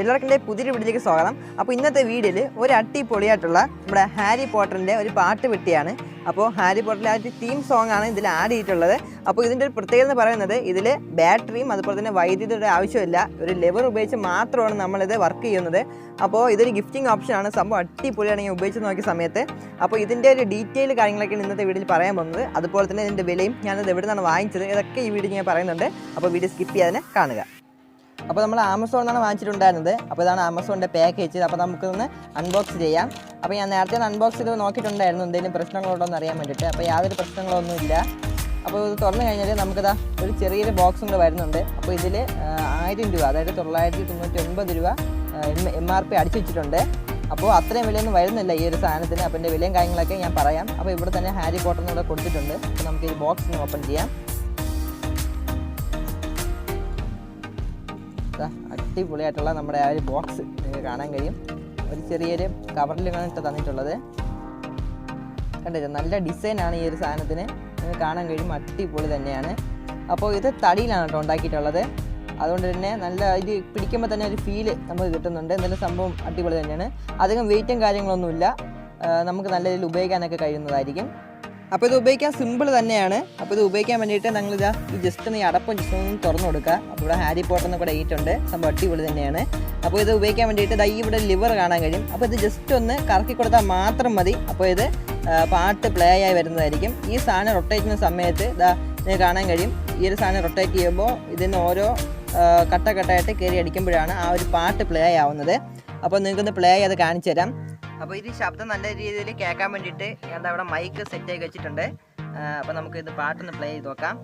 എല്ലാവർക്കും പുതിയൊരു വീട്ടിലേക്ക് സ്വാഗതം. അപ്പോൾ ഇന്നത്തെ വീഡിയോയിൽ ഒരു അടിപൊളിയായിട്ടുള്ള നമ്മുടെ ഹാരി പോട്ടറിന്റെ ഒരു പാട്ട് വെട്ടിയാണ്. അപ്പോൾ ഹാരി പോട്ടറിന്റെ ആ ഒരു തീം സോങ് ആണ് ഇതിൽ ആഡ് ചെയ്തിട്ടുള്ളത്. അപ്പോൾ ഇതിന്റെ ഒരു പ്രത്യേകത എന്ന് പറയുന്നത് ഇതിൽ ബാറ്ററിയും അതുപോലെ തന്നെ വൈദ്യുതിയുടെ ആവശ്യമില്ല. ഒരു ലെവർ ഉപയോഗിച്ച് മാത്രമാണ് നമ്മളിത് വർക്ക് ചെയ്യുന്നത്. അപ്പോൾ ഇതൊരു ഗിഫ്റ്റിംഗ് ഓപ്ഷനാണ് സംഭവം അടിപൊളിയാണ് ഞാൻ ഉപയോഗിച്ച് നോക്കിയ സമയത്ത്. അപ്പോൾ ഇതിന്റെ ഒരു ഡീറ്റെയിൽ കാര്യങ്ങളൊക്കെയാണ് ഇന്നത്തെ വീഡിയോയിൽ പറയാൻ പോകുന്നത്. അതുപോലെ തന്നെ ഇതിന്റെ വിലയും ഞാനത് എവിടെ നിന്നാണ് വാങ്ങിച്ചത്? ഇതൊക്കെ ഈ വീഡിയോ ഞാൻ പറയുന്നുണ്ട്. അപ്പോൾ വീഡിയോ സ്കിപ്പ് ചെയ്യാതെ കാണുക. അപ്പോൾ നമ്മൾ ആമസോണിൽ നിന്നാണ് വാങ്ങിച്ചിട്ടുണ്ടായിരുന്നത്. അപ്പോൾ ഇതാണ് ആമസോണിന്റെ പാക്കേജ് അപ്പോൾ നമുക്കൊന്ന് അൺബോക്സ് ചെയ്യാം. അപ്പോൾ ഞാൻ നേരത്തെ അൺബോക്സ് ചെയ്ത് നോക്കിയിട്ടുണ്ടായിരുന്നു. എന്തെങ്കിലും പ്രശ്നങ്ങളുണ്ടോ എന്ന് അറിയാൻ വേണ്ടിയിട്ട് അപ്പോൾ യാതൊരു പ്രശ്നങ്ങളൊന്നുമില്ല അപ്പോൾ ഇത് തുറന്നു കഴിഞ്ഞാൽ നമുക്കിതാ ഒരു ചെറിയൊരു ബോക്സ് കൂടെ വരുന്നുണ്ട്. അപ്പോൾ ഇതിൽ ആയിരം രൂപ അതായത് തൊള്ളായിരത്തി തൊണ്ണൂറ്റി ഒൻപത് രൂപ എം ആർ പി അടിച്ചു വെച്ചിട്ടുണ്ട്. അപ്പോൾ അത്രയും വിലയൊന്നും വരുന്നില്ല ഈ ഒരു സാധനത്തിന്. അപ്പോൾ എന്റെ വിലയും കാര്യങ്ങളൊക്കെ ഞാൻ പറയാം. അപ്പോൾ ഇവിടെ തന്നെ ഹാരി പോട്ടറിനും കൂടെ കൊടുത്തിട്ടുണ്ട്. അപ്പോൾ നമുക്ക് ഈ ബോക്സ് ഒന്ന് ഓപ്പൺ ചെയ്യാം. അടിപൊളിയായിട്ടുള്ള നമ്മുടെ ആ ഒരു ബോക്സ് നിങ്ങൾക്ക് കാണാൻ കഴിയും. ഒരു ചെറിയൊരു കവറിൽ ഇട്ട് തന്നിട്ടുള്ളത്. കണ്ടില്ല? നല്ല ഡിസൈനാണ് ഈ ഒരു സാധനത്തിന്. നിങ്ങൾക്ക് കാണാൻ കഴിയും. അടിപൊളി തന്നെയാണ്. അപ്പോൾ ഇത് തടിയിലാണ് കേട്ടോ ഉണ്ടാക്കിയിട്ടുള്ളത്. അതുകൊണ്ട് തന്നെ നല്ല ഇത് പിടിക്കുമ്പോൾ തന്നെ ഒരു ഫീൽ നമുക്ക് കിട്ടുന്നുണ്ട്. എന്തായാലും സംഭവം അടിപൊളി തന്നെയാണ്. അധികം വെയിറ്റും കാര്യങ്ങളൊന്നുമില്ല. നമുക്ക് നല്ല രീതിയിൽ ഉപയോഗിക്കാനൊക്കെ കഴിയുന്നതായിരിക്കും. അപ്പോൾ ഇത് ഉപയോഗിക്കാൻ സിമ്പിൾ തന്നെയാണ്. അപ്പോൾ ഇത് ഉപയോഗിക്കാൻ വേണ്ടിയിട്ട് ഈ ജസ്റ്റ് ഒന്ന് ഈ അടപ്പം ജസ്റ്റ് ഒന്ന് തുറന്നു കൊടുക്കുക. അപ്പോൾ ഇവിടെ ഹാരി പോട്ടർ കൂടെ ഇട്ടുണ്ട് സംഭവം അടിപൊളി തന്നെയാണ്. അപ്പോൾ ഇത് ഉപയോഗിക്കാൻ വേണ്ടിയിട്ട് ദാ ഇവിടെ ലിവർ കാണാൻ കഴിയും. അപ്പോൾ ഇത് ജസ്റ്റ് ഒന്ന് കറക്കി കൊടുത്താൽ മാത്രം മതി. അപ്പോൾ ഇത് പാട്ട് പ്ലേ ആയി വരുന്നതായിരിക്കും. ഈ സാധനം റൊട്ടേറ്റ് ചെയ്യുന്ന സമയത്ത് ഇതാ നിങ്ങൾക്ക് കാണാൻ കഴിയും. ഈ ഒരു സാധനം റൊട്ടേറ്റ് ചെയ്യുമ്പോൾ ഇതിന് ഓരോ ആ, കട്ട കട്ടായിട്ട് കയറി അടിക്കുമ്പോഴാണ് ആ ഒരു പാട്ട് പ്ലേ ആവുന്നത്. അപ്പോൾ നിങ്ങൾക്കൊന്ന് പ്ലേ ചെയ്ത് കാണിച്ചു തരാം അപ്പോൾ ഇത് ശബ്ദം നല്ല രീതിയിൽ കേൾക്കാൻ വേണ്ടിയിട്ട് ഞാൻ ഇവിടെ മൈക്ക് സെറ്റ് ആക്കി വെച്ചിട്ടുണ്ട്. അപ്പോൾ നമുക്ക് ഇത് പാട്ടൊന്ന് പ്ലേ ചെയ്ത് നോക്കാം.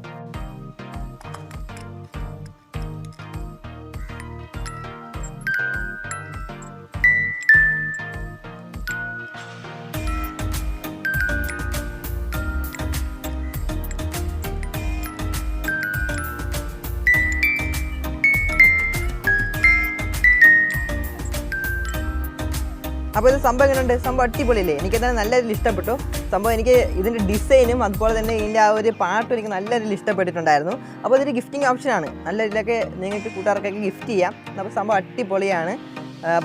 അപ്പോൾ ഇത് സംഭവം എങ്ങനെയുണ്ട്? സംഭവം അടിപൊളിയില്ലേ? എനിക്ക് തന്നെ നല്ല രീതിയിൽ ഇഷ്ടപ്പെട്ടു. സംഭവം എനിക്ക് ഇതിന്റെ ഡിസൈനും അതുപോലെ തന്നെ ഇതിന്റെ ആ ഒരു പാട്ടും എനിക്ക് നല്ല രീതിയിൽ ഇഷ്ടപ്പെട്ടിട്ടുണ്ടായിരുന്നു. അപ്പോൾ ഇതൊരു ഗിഫ്റ്റിംഗ് ഓപ്ഷനാണ് നല്ല രീതിയിലൊക്കെ നിങ്ങൾക്ക് കൂട്ടുകാർക്കൊക്കെ ഗിഫ്റ്റ് ചെയ്യാം. അപ്പോൾ സംഭവം അടിപൊളിയാണ്.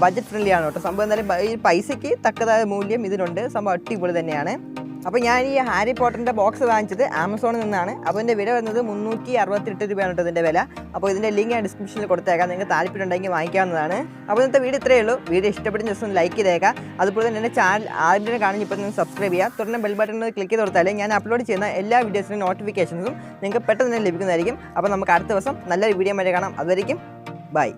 ബഡ്ജറ്റ് ഫ്രണ്ട്ലിയാണ് കേട്ടോ. സംഭവം എന്തായാലും ഈ പൈസയ്ക്ക് തക്കതായ മൂല്യം ഇതിനുണ്ട്. സംഭവം അടിപൊളി തന്നെയാണ്. അപ്പോൾ ഞാൻ ഈ ഹാരി പോട്ടറിന്റെ ബോക്സ് വാങ്ങിച്ചത് ആമസോണിൽ നിന്നാണ്. അപ്പോൾ ഇതിന്റെ വില വരുന്നത് മുന്നൂറ്റി അറുപത്തെട്ട് രൂപയാണ് കേട്ടോ ഇതിന്റെ വില. അപ്പോൾ ഇതിന്റെ ലിങ്ക് ഞാൻ ഡിസ്ക്രിപ്ഷനിൽ കൊടുത്തേക്കാം. നിങ്ങൾക്ക് താല്പര്യം ഉണ്ടെങ്കിൽ വാങ്ങിക്കാവുന്നതാണ്. അപ്പോൾ ഇന്നത്തെ വീഡിയോ ഇത്രയേ ഉള്ളൂ. വീഡിയോ ഇഷ്ടപ്പെടുന്ന ദിവസം ലൈക്ക് ചെയ്തേക്കാം. അതുപോലെ തന്നെ എന്റെ ചാനൽ ആദ്യം കാണുന്ന ഇപ്പോൾ നിങ്ങൾ സബ്സ്ക്രൈബ് ചെയ്യുക. തുടർന്ന് ബെൽ ബട്ടൺ ക്ലിക്ക് ചെയ്ത് കൊടുത്താൽ ഞാൻ അപ്ലോഡ് ചെയ്യുന്ന എല്ലാ വീഡിയോസിനും നോട്ടിഫിക്കേഷൻസും നിങ്ങൾക്ക് പെട്ടെന്ന് തന്നെ ലഭിക്കുന്നതായിരിക്കും. അപ്പോൾ നമുക്ക് അടുത്ത ദിവസം നല്ലൊരു വീഡിയോ വരെ കാണാം. അതുവരെയും ബൈ